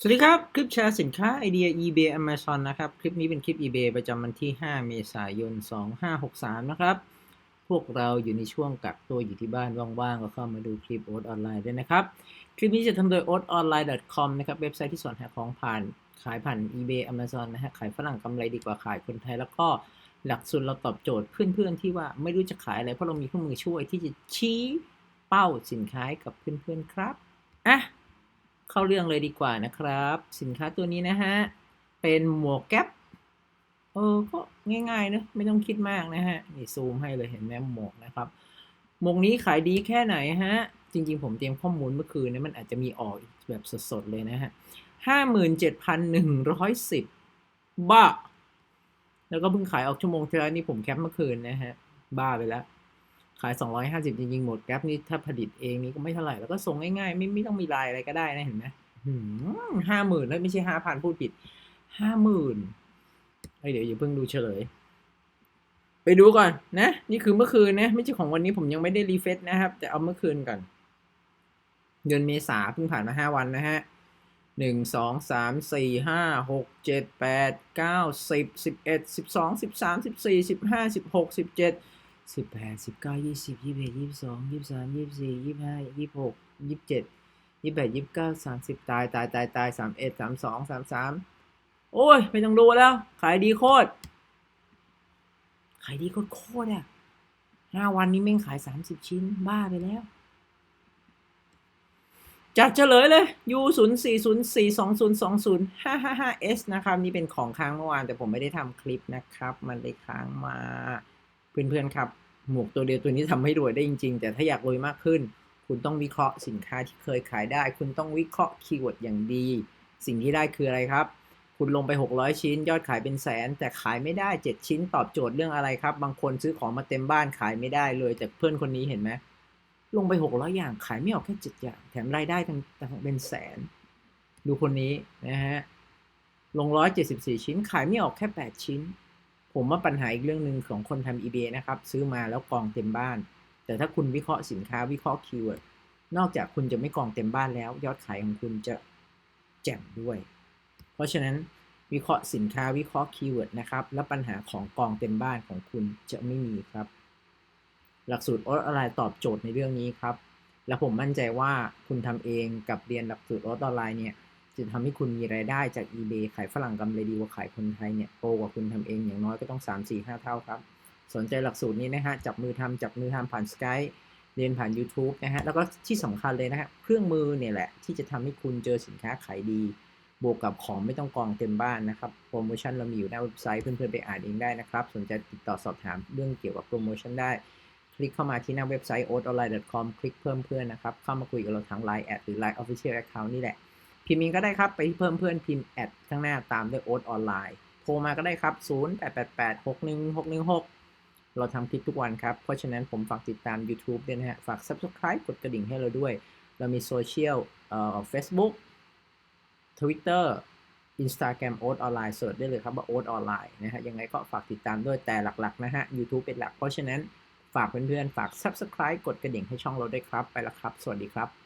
สวัสดีครับ คลิปแชร์สินค้าไอเดีย eBay Amazon นะครับ คลิปนี้เป็นคลิป eBay ประจำวันที่ 5 เมษายน 2563 นะครับ พวกเราอยู่ในช่วงกักตัวอยู่ที่บ้านว่างๆ ก็เข้ามาดูคลิปโอ๊ตออนไลน์ด้วยนะครับ คลิปนี้จะทำโดย oatonline.com นะครับ เว็บไซต์ที่สอนหาของผ่านขายผ่าน eBay Amazon นะฮะ ขายฝรั่งกำไรดีกว่าขายคนไทย แล้วก็หลักสูตรเราตอบโจทย์เพื่อนๆที่ว่าไม่รู้จะขายอะไรเพราะเรามีเครื่องมือช่วยที่จะชี้เป้าสินค้ากับเพื่อนๆครับอะ เข้าเรื่องเลยดีกว่านะครับ สินค้าตัวนี้นะฮะ เป็นหมวกแก๊ปเออก็ง่ายๆนะไม่ต้องคิดมากนะฮะ นี่ซูมให้เลยเห็นไหมหมวกนะครับ หมวกนี้ขายดีแค่ไหนฮะ จริง ๆ ผมเตรียมข้อมูลเมื่อคืนนะมันอาจจะมีออกอีกแบบสดๆเลยนะฮะห้าหมื่นเจ็ดพันหนึ่งร้อยสิบบ้า แล้วก็เพิ่งขายออกชั่วโมงที่แล้วนี่ผมแคปเมื่อคืนนะฮะ บ้าไปแล้ว ขาย 250 จริงๆ หมดแก๊ปนี่ถ้าผลิตเองนี่ก็ไม่เท่าไหร่ แล้วก็ส่งง่ายๆ ไม่ไม่ต้องมีลายอะไรก็ได้นะเห็นไหมห้าหมื่นไม่ใช่ห้าพันพูดผิดห้าหมื่นเดี๋ยวอย่าเพิ่งดูเฉลย ไปดูก่อนนะ นี่คือเมื่อคืนนะ ไม่ใช่ของวันนี้ผมยังไม่ได้รีเฟซนะครับ แต่เอาเมื่อคืนก่อน เดือนเมษาเพิ่งผ่านมาห้าวันนะฮะหนึ่งสองสามสี่ห้าหกเจ็ดแปดเก้าสิบสิบเอ็ดสิบสองสิบสามสิบสี่สิบห้าสิบหกสิบเจ็ด สิบแปดสิบเก้ายี่สิบยี่สิบเอ็ดยี่สิบสองยี่สิบสามยี่สิบสี่ยี่สิบห้ายี่สิบหกยี่สิบเจ็ดยี่สิบแปดยี่สิบเก้าสามสิบตายตายตายตายสามเอ็ดสามสองสามสามโอ้ย ไม่ต้องดูแล้ว ขายดีโคตร ขายดีโคตรโคตรอะห้าวันนี้แม่งขายสามสิบชิ้นบ้าไปแล้ว จัดเฉลยเลย U 0 4 0 4 2 0 2 0 5 5 5 S นะครับ นี่เป็นของค้างเมื่อวานแต่ผมไม่ได้ทำคลิปนะครับ มันได้ค้างมา เพื่อนๆครับ หมวกตัวเดียวตัวนี้ทำให้รวยได้จริง ๆ แต่ถ้าอยากรวยมากขึ้น คุณต้องวิเคราะห์สินค้าที่เคยขายได้ คุณต้องวิเคราะห์คีย์เวิร์ดอย่างดี สิ่งที่ได้คืออะไรครับ คุณลงไป 600 ชิ้น ยอดขายเป็นแสน แต่ขายไม่ได้ 7 ชิ้นตอบโจทย์เรื่องอะไรครับ บางคนซื้อของมาเต็มบ้านขายไม่ได้เลยแต่เพื่อนคนนี้เห็นไหมลงไปหกร้อยอย่างขายไม่ออกแค่เจ็ดอย่าง แถมรายได้ทั้งเป็นแสน ดูคนนี้นะฮะลงร้อยเจ็ดสิบสี่ชิ้นขายไม่ออกแค่แปดชิ้น ผมว่าปัญหาอีกเรื่องหนึ่งของคนทำ eBay นะครับ ซื้อมาแล้วกองเต็มบ้าน แต่ถ้าคุณวิเคราะห์สินค้าวิเคราะห์คีย์เวิร์ดนอกจากคุณจะไม่กองเต็มบ้านแล้ว ยอดขายของคุณจะแจ่มด้วย เพราะฉะนั้นวิเคราะห์สินค้าวิเคราะห์คีย์เวิร์ดนะครับและปัญหาของกองเต็มบ้านของคุณจะไม่มีครับ หลักสูตรออสอะไรตอบโจทย์ในเรื่องนี้ครับ และผมมั่นใจว่าคุณทำเองกับเรียนหลักสูตรออสออนไลน์เนี่ย จะทำให้คุณมีรายได้จาก eBay ขายฝรั่งกำไรดีกว่าขายคนไทยเนี่ยโตกว่าคุณทำเองอย่างน้อยก็ต้อง 3 4 5 เท่าครับ สนใจหลักสูตรนี้นะฮะ จับมือทำจับมือทำผ่าน Skype เรียนผ่าน YouTube นะฮะ แล้วก็ที่สำคัญเลยนะฮะ เครื่องมือเนี่ยแหละ ที่จะทำให้คุณเจอสินค้าขายดี บวกกับของไม่ต้องกองเต็มบ้านนะครับ โปรโมชั่นเรามีอยู่หน้าเว็บไซต์เพื่อนๆไปอ่านเองได้นะครับ สนใจติดต่อสอบถามเรื่องเกี่ยวกับโปรโมชั่นได้ คลิกเข้ามาที่หน้าเว็บไซต์ oatonline.com คลิกเพิ่มเพื่อนนะครับ เข้ามาคุยกับเราทาง Line แอดหรือ Line Official Account นี่แหละ พิมพ์เองก็ได้ครับไปที่เพิ่มเพื่อนพิมพ์แอดข้างหน้าตามด้วย o a t online โทรมาก็ได้ครับ 0888611616 เราทำคลิปทุกวันครับ เพราะฉะนั้นผมฝากติดตาม YouTube ด้วยนะฮะ ฝาก Subscribe กดกระดิ่งให้เราด้วย เรามีโซเชียลเอ่อ Facebook Twitter Instagram o a t online เสิร์ชได้เลยครับว่า o a t online นะฮะ ยังไงก็ฝากติดตามด้วยแต่หลักๆนะฮะ YouTube เป็นหลัก เพราะฉะนั้นฝากเพื่อนๆ ฝาก Subscribe กดกระดิ่งให้ช่องเราด้วยครับ ไปแล้วครับ สวัสดีครับ